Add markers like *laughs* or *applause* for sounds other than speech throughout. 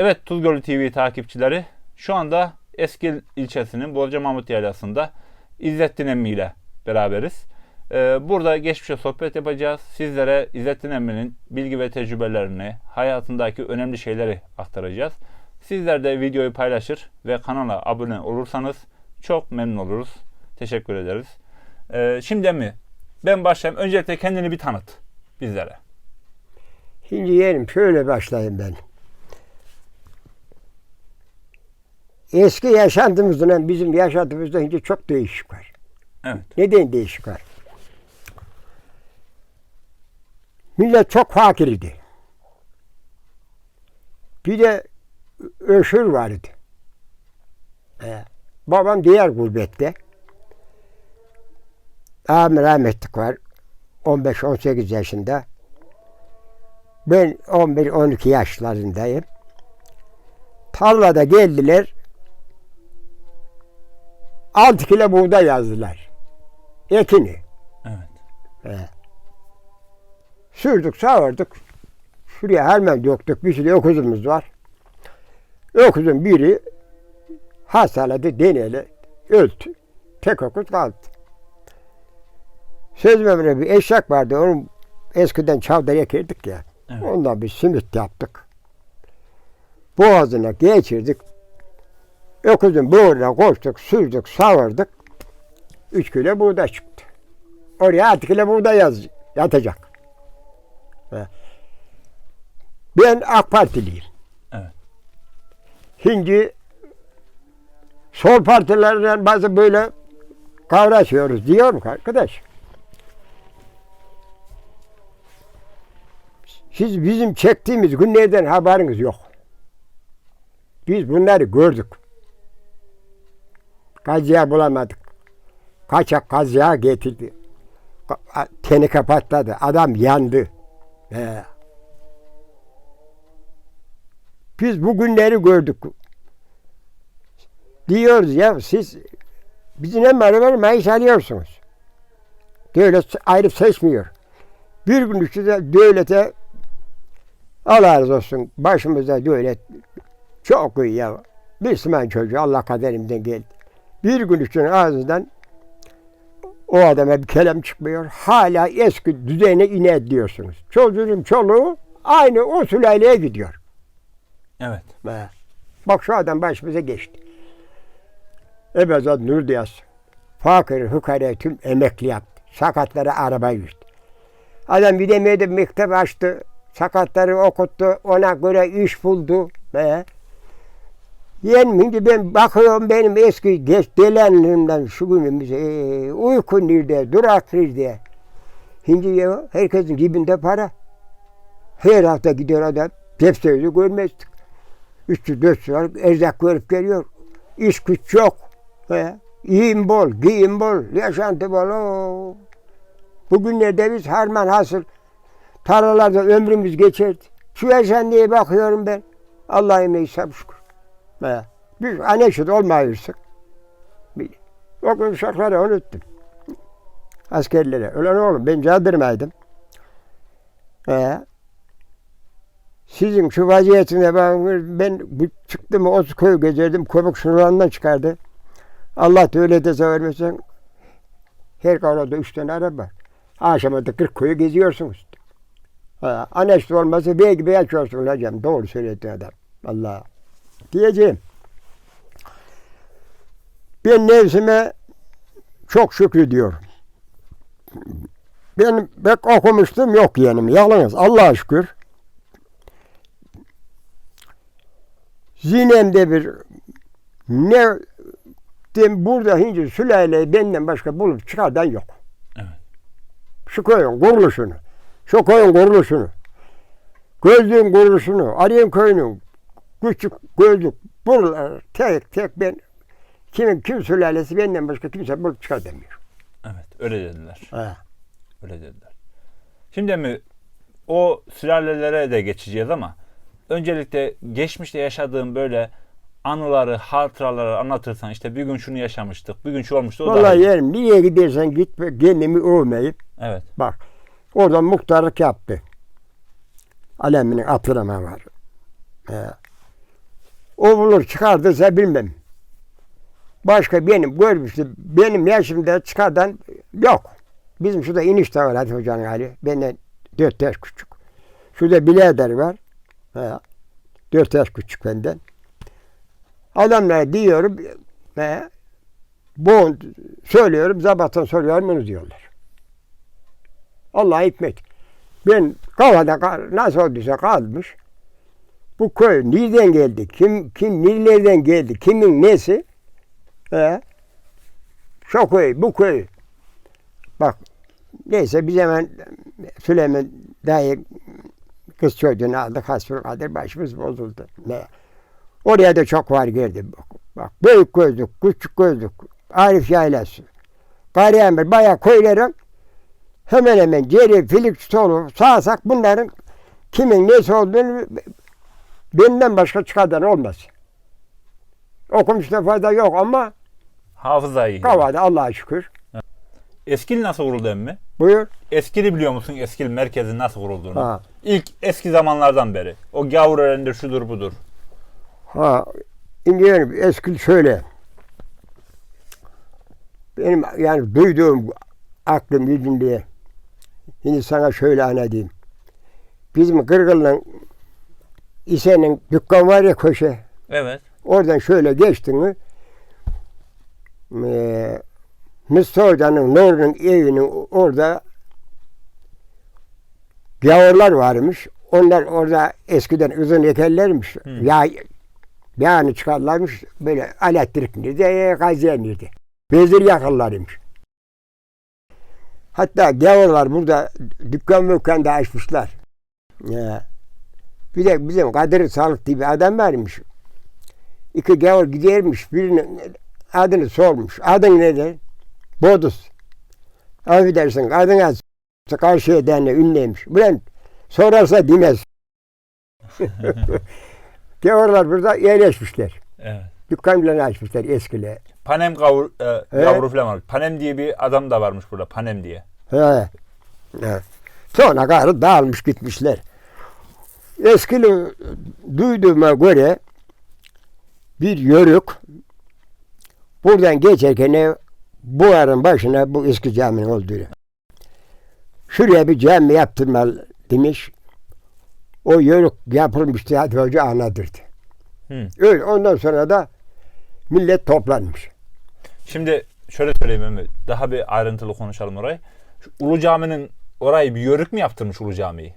Evet Tuzgölü TV takipçileri şu anda Eskil ilçesinin Bolca Mahmut Yaylası'nda İzzettin Emmi ile beraberiz. Ee, burada geçmişe sohbet yapacağız. Sizlere İzzettin Emmi'nin bilgi ve tecrübelerini, hayatındaki önemli şeyleri aktaracağız. Sizler de videoyu paylaşır ve kanala abone olursanız çok memnun oluruz. Teşekkür ederiz. Ee, şimdi Emmi ben başlayayım. Öncelikle kendini bir tanıt bizlere. Şimdi yeğenim şöyle başlayayım ben. Eski yaşantımızdan bizim yaşantımızda şimdi çok değişik var. Evet. Neden değişik var? Millet çok fakirdi. Bir de öşür vardı. Ee, babam diğer gurbette. Ağam rahmetlik var. 15-18 yaşında. Ben 11-12 yaşlarındayım. Tarlada geldiler. 6 kilo buğday yazdılar. Ekini. Evet. He. Sürdük, savurduk. Şuraya hemen döktük. Bir sürü öküzümüz var. Öküzün biri hastaladı, deneli, öldü. Tek öküz kaldı. Söz memre bir eşek vardı. Onun eskiden çavdar ekerdik ya. Evet. Ondan bir simit yaptık. Boğazına geçirdik. Öküzün boğazına koştuk, sürdük, savurduk. Üç kilo buğday çıktı. Oraya altı kilo buğday yaz, yatacak. Ben AK Partiliyim. Evet. Şimdi sol partilerden bazı böyle kavraşıyoruz diyorum arkadaş. Siz bizim çektiğimiz günlerden haberiniz yok. Biz bunları gördük. Kazıya bulamadık. Kaçak kazıya getirdi. Tenike patladı. Adam yandı. He. Biz bu günleri gördük. Diyoruz ya siz bizimle beraber maaş alıyorsunuz. Devlet ayrı seçmiyor. Bir gün içinde devlete Allah razı olsun başımızda devlet çok iyi ya. Müslüman çocuğu Allah kaderimden geldi. Bir gün için ağzından o adama bir kelam çıkmıyor. Hala eski düzene ine diyorsunuz. Çocuğun çoluğu aynı o sülaleye gidiyor. Evet. Bak şu adam başımıza geçti. Ebezat Nur Diyaz. Fakir, hukare tüm emekli yaptı. Sakatlara araba yüzdü. Adam de mektep açtı. Sakatları okuttu. Ona göre iş buldu. He. Şimdi ben bakıyorum benim eski geç delenlerimden şu günümüze ee, uyku nerede, durak nerede? Şimdi ya herkesin cebinde para. Her hafta gidiyor adam. Tepsiyi görmezdik. 300 400 var, erzak görüp geliyor. İş güç yok. He. Yiyim bol, giyim bol, yaşantı bol. Oo. Bugünlerde biz harman hasıl tarlalarda ömrümüz geçerdi. Şu yaşantıya bakıyorum ben. Allah'ım hesap şükür. He. Biz aneşit olmayırsak. Bir- O gün uşakları unuttum. Askerlere. Ulan oğlum ben cadırmaydım. He. Sizin şu vaziyetine ben, ben çıktım o köy gezerdim. Köpek şuralarından çıkardı. Allah da öyle de vermesin. Her kavramda üç tane araba. Akşama da 40 köyü geziyorsunuz. Ha, aneşte olmasa bey gibi yaşıyorsun hocam. Doğru söyledi adam. Allah. Diyeceğim. Ben nefsime çok şükrediyorum. Ben pek okumuştum yok yeğenim. Yalnız Allah'a şükür. Zinemde bir ne dem burada hinci sülaleyi benden başka bulup çıkardan yok. Evet. Şu köyün kuruluşunu, şu köyün kuruluşunu, gözlüğün kuruluşunu, Arayın köyünün küçük gözlük buralar tek tek ben kimin kim sülalesi benden başka kimse bulup çıkar demiyor. Evet. Öyle dediler. Ha. Öyle dediler. Şimdi mi o sülalelere de geçeceğiz ama öncelikle geçmişte yaşadığım böyle anıları, hatıraları anlatırsan işte bir gün şunu yaşamıştık, bir gün şu olmuştu. O Vallahi iyi. yerim nereye gidersen git kendimi övmeyip Evet. Bak orada muhtarlık yaptı. Aleminin atırama var. Ee, O bulur çıkardıysa bilmem. Başka benim görmüştüm. Benim yaşımda çıkardan yok. Bizim şurada inişte var Hadi Hoca'nın hali. Benden dört yaş küçük. Şurada birader var. Ha, dört yaş küçük benden. Adamlara diyorum. He, bu söylüyorum. Zabattan soruyorum onu diyorlar. Allah hikmet. Ben kafada nasıl olduysa kalmış. Bu köy nereden geldi? Kim kim nerelerden geldi? Kimin nesi? He? Şu köy, bu köy. Bak neyse biz hemen Süleyman dayı kız çocuğunu aldık hasbelkader başımız bozuldu. Ne? Oraya da çok var geldi. Bak, bak büyük gözlük, küçük gözlük, Arif Yaylası, Karaemir, bayağı köylerin hemen hemen geri, filik, solu, sağsak bunların kimin nesi olduğunu benden başka çıkardan olmaz. Okumuşta fayda yok ama Hafıza iyi. kavada Allah'a şükür. Eskil nasıl kuruldu emmi? Buyur. Eskili biliyor musun Eskil merkezin nasıl kurulduğunu? Ha. İlk eski zamanlardan beri. O gavur elinde şudur budur. Ha, İngilizce eski şöyle. Benim yani duyduğum aklım yüzünde şimdi sana şöyle anlatayım. Bizim Kırgıl'ın İse'nin dükkan var ya köşe. Evet. Oradan şöyle geçtin mi eee Mustafa Hoca'nın Nur'un evinin orada gavurlar varmış. Onlar orada eskiden uzun yeterlermiş. Ya yağını çıkarlarmış. Böyle elektrik nerede, gaziye nerede. Bezir yakınlarıymış. Hatta gavurlar burada dükkan mükkan da açmışlar. Ya. Bir de bizim Kadir Salık diye bir adam varmış. İki gavur gidermiş. Birinin adını sormuş. Adın nedir? Bodus. Affedersin adına karşı edenle ünlüymüş. Ulan sorarsa demez. *laughs* Gavurlar burada yerleşmişler. Evet. Dükkan bile açmışlar eskiler. Panem gavur, e, gavuru falan var. Panem diye bir adam da varmış burada. Panem diye. He. Evet. Sonra gayrı dağılmış gitmişler. Eskili duyduğuma göre bir yörük buradan geçerken bu arın başına bu eski caminin olduğunu. Şuraya bir cami yaptırmalı demiş. O yörük yapılmıştı Hadi Hoca anladırdı. Hı. Öyle ondan sonra da millet toplanmış. Şimdi şöyle söyleyeyim Emmi. Daha bir ayrıntılı konuşalım orayı. Şu Ulu Cami'nin orayı bir yörük mü yaptırmış Ulu Cami'yi?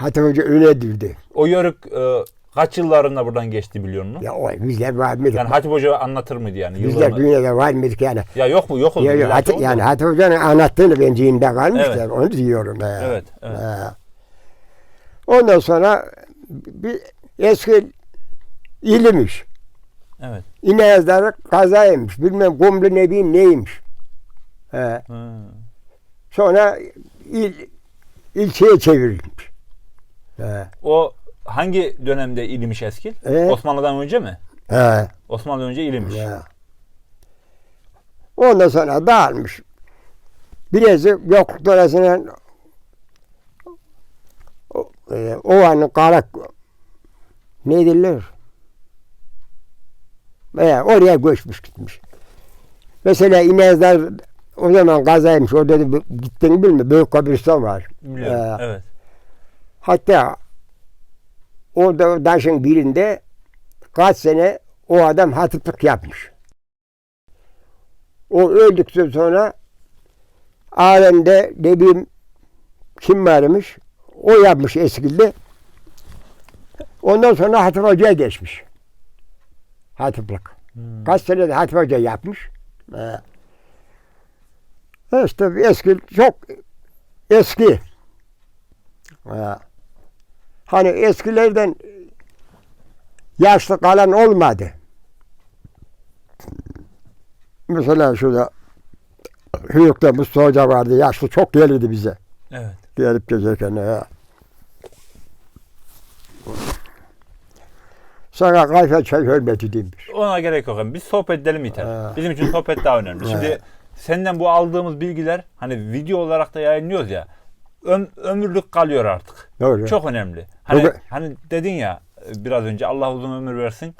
Hadi Hoca öyle dirdi. O yörük e, kaç yıllarında buradan geçti biliyor musun? Ya o bizler var mıydı? Yani Hatip Hoca anlatır mıydı yani? bizler Yıllarını? dünyada var mıydık yani? Ya yok mu? Yok oldu. Ya, ya, Yıllar Hati- oldu. yani Hati Hoca'nın anlattığını ben zihnimde kalmışlar. Evet. Onu diyorum. He. Evet. evet. He. Ondan sonra bir eski ilimiş. Evet. İneyazları kazaymış. Bilmem kumlu ne bileyim neymiş. He. Hı. Sonra il, ilçeye çevrilmiş. He. O hangi dönemde ilimiş Eskil? Evet. Osmanlı'dan önce mi? He. Osmanlı önce ilimiş. Ya. Ondan sonra dağılmış. Birazı yokluk o, e, ovanın kara ne derler? Veya oraya göçmüş gitmiş. Mesela İnezler o zaman gazaymış. Orada da gittin bilme büyük kabristan var. Biliyorum. Ee, evet. Hatta orada taşın birinde kaç sene o adam hatiplik yapmış. O öldükten sonra alemde ne bileyim kim varmış o yapmış eskilde. Ondan sonra Hatip Hoca'ya geçmiş. Hatiplik. Hmm. Kaç sene de Hatip Hoca yapmış. Ee, işte eski çok eski. Ee, Hani eskilerden yaşlı kalan olmadı. Mesela şurada Hüyük'te Mustafa Hoca vardı. Yaşlı çok gelirdi bize. Evet. Gelip gezerken. Ya. Sana kahve çay hürmeti demiş. Ona gerek yok. Biz sohbet edelim yeter. Ha. Bizim için sohbet daha önemli. Şimdi senden bu aldığımız bilgiler hani video olarak da yayınlıyoruz ya. Öm- ömürlük kalıyor artık. Doğru. Çok önemli. Hani, Bugün- hani dedin ya biraz önce Allah uzun ömür versin.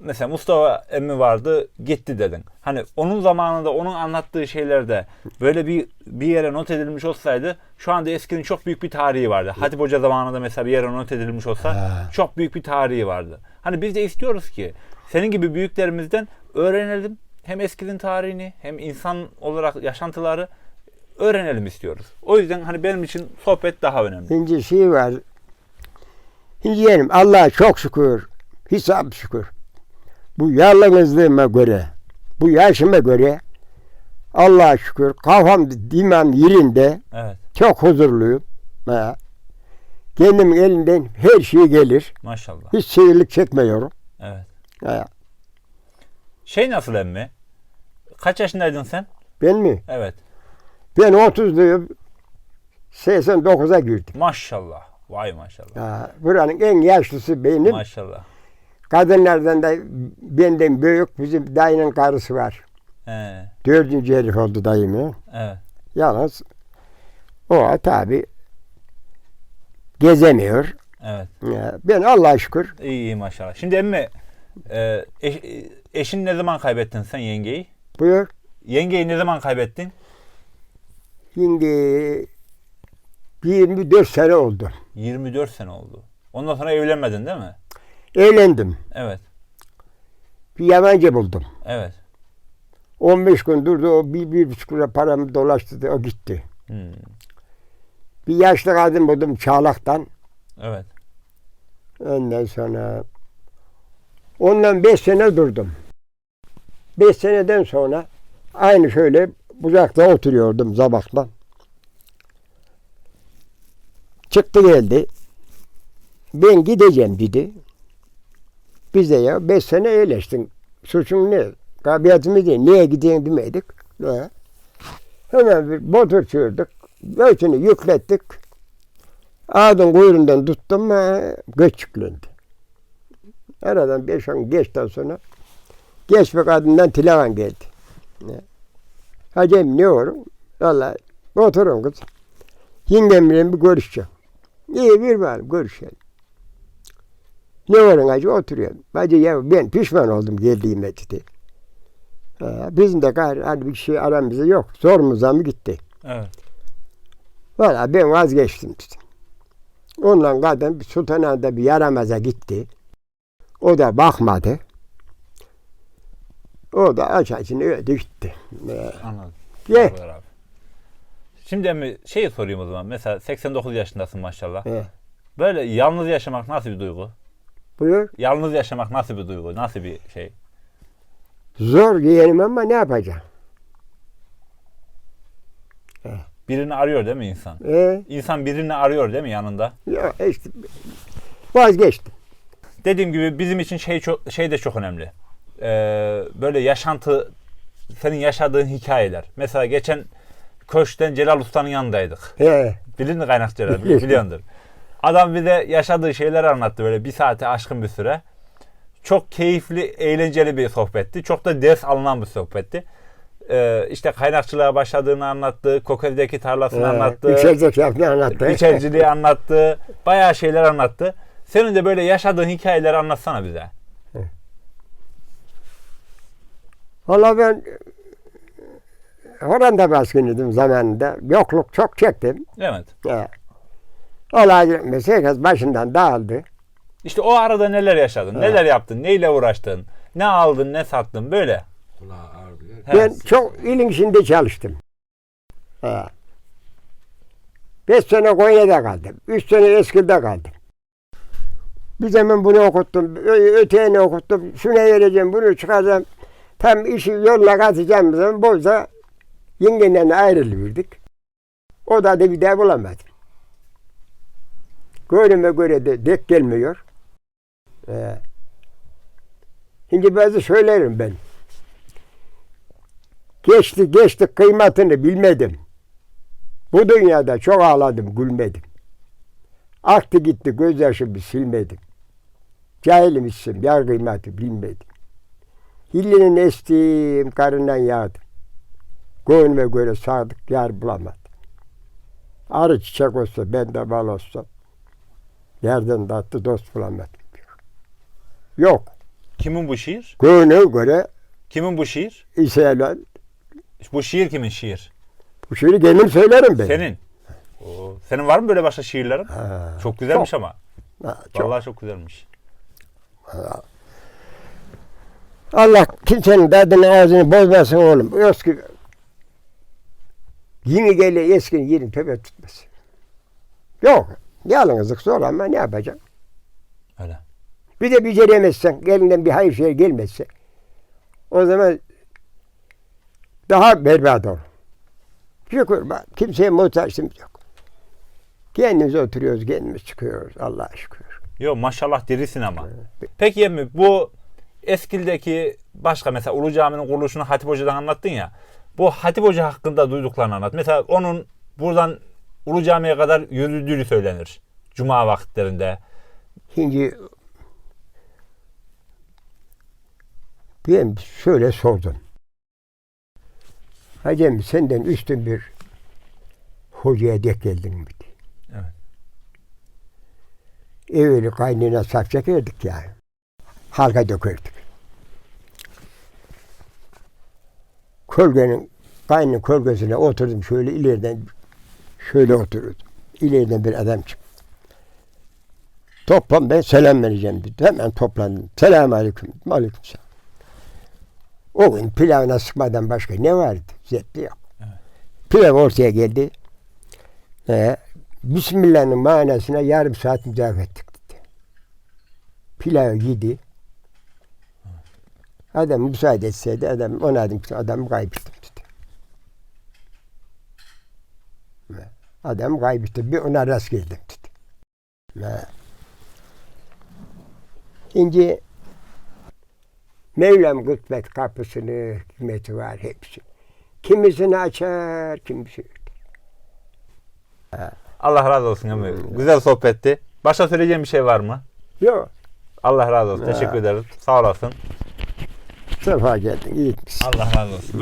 mesela Mustafa emmi vardı gitti dedin. Hani onun zamanında onun anlattığı şeylerde böyle bir bir yere not edilmiş olsaydı şu anda eskinin çok büyük bir tarihi vardı. Hatip Hoca zamanında mesela bir yere not edilmiş olsa Ha. çok büyük bir tarihi vardı. Hani biz de istiyoruz ki senin gibi büyüklerimizden öğrenelim. Hem eskinin tarihini hem insan olarak yaşantıları öğrenelim istiyoruz. O yüzden hani benim için sohbet daha önemli. Şimdi şey var. Şimdi yeğenim Allah'a çok şükür. Hesap şükür. Bu yalnızlığıma göre, bu yaşıma göre Allah'a şükür kafam dimam yerinde. Evet. Çok huzurluyum. Ha. Kendimin elinden her şey gelir. Maşallah. Hiç seyirlik çekmiyorum. Evet. Ha. Şey nasıl emmi? Kaç yaşındaydın sen? Ben mi? Evet. Ben 30'luyum. 89'a girdim. Maşallah. Vay maşallah. Ha. Buranın en yaşlısı benim. Maşallah. Kadınlardan da benden büyük bizim dayının karısı var. He, Dördüncü herif oldu dayımı. evet. Yalnız o tabi gezemiyor. Evet. Ya, Ben Allah'a şükür İyi iyi maşallah. Şimdi emmi e, eş- e, eşini ne zaman kaybettin sen yengeyi? buyur. Yengeyi ne zaman kaybettin? Şimdi 24 sene oldu. 24 sene oldu. Ondan sonra evlenmedin değil mi? Eğlendim. Evet. Bir yabancı buldum. Evet. 15 gün durdu. O bir, bir buçuk lira paramı dolaştırdı. O gitti. Hmm, Bir yaşlı kadın buldum Çağlak'tan. Evet. Ondan sonra ondan 5 sene durdum. 5 seneden sonra aynı şöyle uzakta oturuyordum zabakla. Çıktı geldi. Ben gideceğim dedi. Biz de ya 5 sene iyileştin. Suçun ne? Kabiliyetimiz ne? Niye gideyim demedik. Ha. Hemen bir motor çığırdık. Göğsünü yüklettik. Ağzın kuyruğundan tuttum mu göç yüklendi. Aradan beş on geçten sonra geç bir kadından tilavan geldi. Ne? Hacım ne olur? Valla oturun kız. Yengemle bir görüşeceğim. İyi bir var görüşelim. Ne var hacı oturuyorum. Hacı ya ben pişman oldum geldiğime dedi. Ha, bizim de gayrı hani bir şey aramızda yok. Zorumuza mı gitti? Evet. Valla ben vazgeçtim dedim. Onunla kadın Sultanahmet'te bir yaramaza gitti. O da bakmadı. O da aç açını öldü gitti. Ee, Anladım. Ye. Abi. Şimdi emmi şeyi sorayım o zaman. Mesela 89 yaşındasın maşallah. He. Böyle yalnız yaşamak nasıl bir duygu? Buyur. Yalnız yaşamak nasıl bir duygu? Nasıl bir şey? Zor yeğenim ama ne yapacağım? Birini arıyor değil mi insan? Ee, İnsan birini arıyor değil mi yanında? ya işte vazgeçtim. Dediğim gibi bizim için şey çok şey de çok önemli. Ee, böyle yaşantı senin yaşadığın hikayeler. Mesela geçen Köşk'ten Celal Usta'nın yanındaydık. He. Bilin mi kaynak Celal? *laughs* Biliyordur. Adam bize yaşadığı şeyleri anlattı böyle bir saate aşkın bir süre. Çok keyifli, eğlenceli bir sohbetti. Çok da ders alınan bir sohbetti. Ee, işte kaynakçılığa başladığını anlattı. Kokoreç'teki tarlasını He. anlattı. İçecek yapmayı anlattı. *laughs* İçericiliği anlattı. Bayağı şeyler anlattı. Senin de böyle yaşadığın hikayeleri anlatsana bize. Valla ben Hollanda baskınıydım zamanında. Yokluk çok çektim. Evet. He. Olay mesela herkes başından dağıldı. İşte o arada neler yaşadın? Neler yaptın? Neyle uğraştın? Ne aldın? Ne sattın? Böyle. Kulağı ağrıyor. He. Ben çok ilin içinde çalıştım. He. Beş sene Konya'da kaldım. Üç sene Eskil'de kaldım. Bir zaman bunu okuttum. ö- Öteğini okuttum. Şuna vereceğim, bunu çıkaracağım. Tam işi yoluna katacağım zaman boyza yengeyle ayrılıverdik. O da da bir daha bulamadım. Görüme göre de dek gelmiyor. Ee, şimdi bazı söylerim ben. Geçti geçti kıymetini bilmedim. Bu dünyada çok ağladım gülmedim. Aktı gitti gözyaşımı silmedim. Cahilimsin yar kıymeti bilmedim. Hillinin estiğim karından yağdım. Gönlüme göre sadık yar bulamadım. Arı çiçek olsa ben de bal olsam yerden tatlı dost bulamadım. Yok. Kimin bu şiir? Göğüne göre Kimin bu şiir? İsa'yla Bu şiir kimin şiir? bu şiiri kendim söylerim ben. Senin. Oo. Senin var mı böyle başka şiirlerin? Ha, Çok güzelmiş ama. ha, çok. Vallahi çok güzelmiş. Allah kimsenin derdini ağzını bozmasın oğlum. Eski yeni gele eski yerin töbe tutmasın. Yok. Yalnızlık zor ama ne yapacaksın? Öyle. Bir de beceremezsen, elinden bir hayır şey gelmezse o zaman daha berbat olur. Şükür bak, kimseye muhtaçlığımız yok. Kendimiz oturuyoruz, kendimiz çıkıyoruz. Allah'a şükür. Yo maşallah dirisin ama. Peki emmi bu Eskil'deki başka mesela Ulu Cami'nin kuruluşunu Hatip Hoca'dan anlattın ya. Bu Hatip Hoca hakkında duyduklarını anlat. Mesela onun buradan Ulu Cami'ye kadar yürüdüğü söylenir. Cuma vakitlerinde. Şimdi ben şöyle sordum. Hacem senden üstün bir hocaya dek geldin mi? Evet. Evveli kaynına saf çekerdik yani. Halka dökerdik. Kölgenin, kaynının kölgesine oturdum şöyle ileriden şöyle oturuyordum. İleriden bir adam çıktı. Toplam ben selam vereceğim dedi. Hemen toplandım. Selam aleyküm. Aleyküm selam. O gün pilavına sıkmadan başka ne vardı? Zevkli yok. Pilav ortaya geldi. Ee, Bismillah'ın manasına yarım saat müdafaa ettik dedi. Pilav yedi. Adam müsaade etseydi adam ona ki adamı kaybettim dedi. Ve Adam kaybettim. Bir ona rast geldim dedi. Ve Şimdi Mevlam kısmet kapısını hikmeti var hepsi. Kimisini açar, kimisini Allah razı olsun emmi. Güzel sohbetti. Başka söyleyeceğim bir şey var mı? Yok. Allah razı olsun. Ha. Teşekkür ederiz. Sağ olasın. Sefa geldin. iyi? Allah razı olsun.